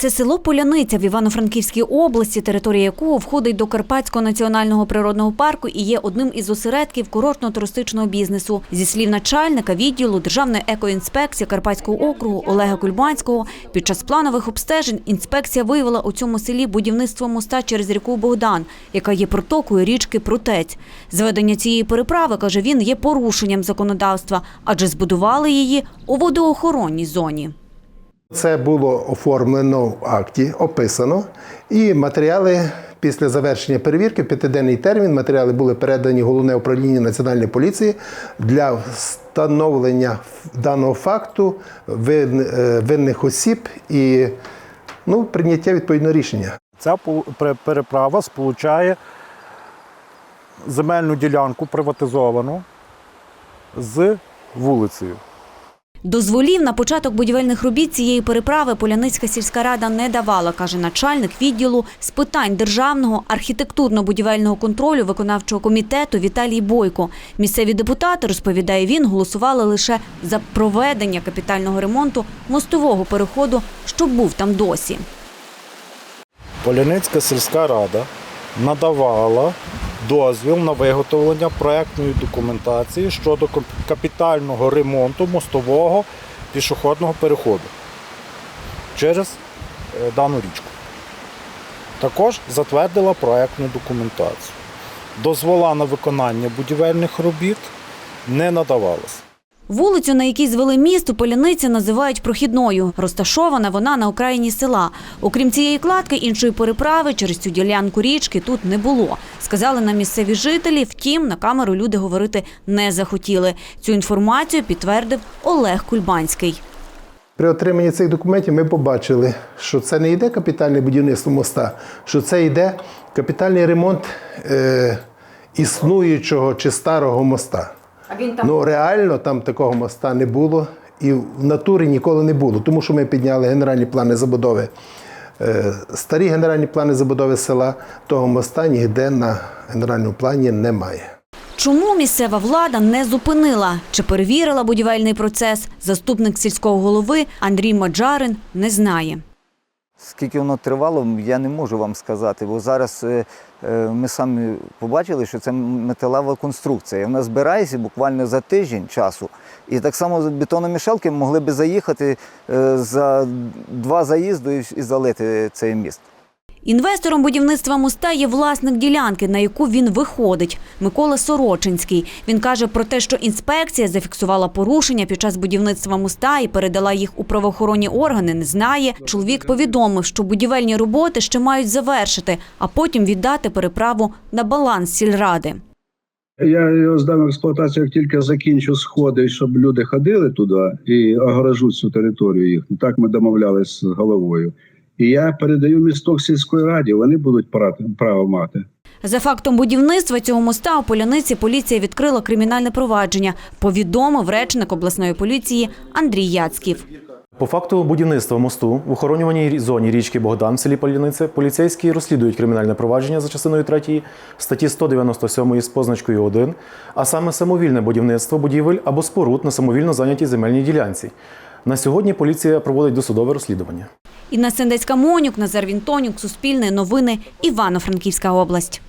Це село Поляниця в Івано-Франківській області, територія якого входить до Карпатського національного природного парку і є одним із осередків курортно-туристичного бізнесу. Зі слів начальника відділу Державної екоінспекції Карпатського округу Олега Кульбанського, під час планових обстежень інспекція виявила у цьому селі будівництво моста через ріку Богдан, яка є протокою річки Прутець. Зведення цієї переправи, каже він, є порушенням законодавства, адже збудували її у водоохоронній зоні. Це було оформлено в акті, описано, і матеріали після завершення перевірки, п'ятиденний термін, матеріали були передані головне управління національної поліції для встановлення даного факту е, винних осіб і ну, прийняття відповідного рішення. Ця переправа сполучає земельну ділянку приватизовану з вулицею. Дозволів на початок будівельних робіт цієї переправи Поляницька сільська рада не давала, каже начальник відділу з питань державного архітектурно-будівельного контролю виконавчого комітету Віталій Бойко. Місцеві депутати, розповідає він, голосували лише за проведення капітального ремонту мостового переходу, що був там досі. Поляницька сільська рада надавала дозвіл на виготовлення проектної документації щодо капітального ремонту мостового пішохідного переходу через е, дану річку. Також затвердила проектну документацію. Дозвола на виконання будівельних робіт не надавалося. Вулицю, на якій звели місто, Поляниця називають прохідною. Розташована вона на окраїні села. Окрім цієї кладки, іншої переправи через цю ділянку річки тут не було. Сказали нам місцеві жителі. Втім, на камеру люди говорити не захотіли. Цю інформацію підтвердив Олег Кульбанський. При отриманні цих документів ми побачили, що це не йде капітальне будівництво моста, що це йде капітальний ремонт е, існуючого чи старого моста. А він Ну реально там такого моста не було і в натурі ніколи не було, тому що ми підняли генеральні плани забудови. Е, Старі генеральні плани забудови села того моста ніде на генеральному плані немає. Чому місцева влада не зупинила чи перевірила будівельний процес? Заступник сільського голови Андрій Маджарин не знає. Скільки воно тривало, я не можу вам сказати, бо зараз е, е, ми самі побачили, що це металева конструкція. Вона збирається буквально за тиждень часу. І так само бетономішалки могли би заїхати е, за два заїзди і залити цей міст. Інвестором будівництва моста є власник ділянки, на яку він виходить – Микола Сорочинський. Він каже про те, що інспекція зафіксувала порушення під час будівництва моста і передала їх у правоохоронні органи, не знає. Чоловік повідомив, що будівельні роботи ще мають завершити, а потім віддати переправу на баланс сільради. Я його здам експлуатацію, як тільки закінчу сходи, щоб люди ходили туди і огорожуть цю територію їхню. Так ми домовлялися з головою. І я передаю місток сільської раді, вони будуть пра- право мати. За фактом будівництва цього моста у Поляниці поліція відкрила кримінальне провадження, повідомив речник обласної поліції Андрій Яцьків. По факту будівництва мосту в охоронюваній зоні річки Богдан в селі Поліниця поліцейські розслідують кримінальне провадження за частиною 3 статті 197 з позначкою 1, а саме самовільне будівництво будівель або споруд на самовільно зайнятій земельній ділянці. На сьогодні поліція проводить досудове розслідування. Інна Сендецька Монюк, Назар Вінтонюк, Суспільне новини, Івано-Франківська область.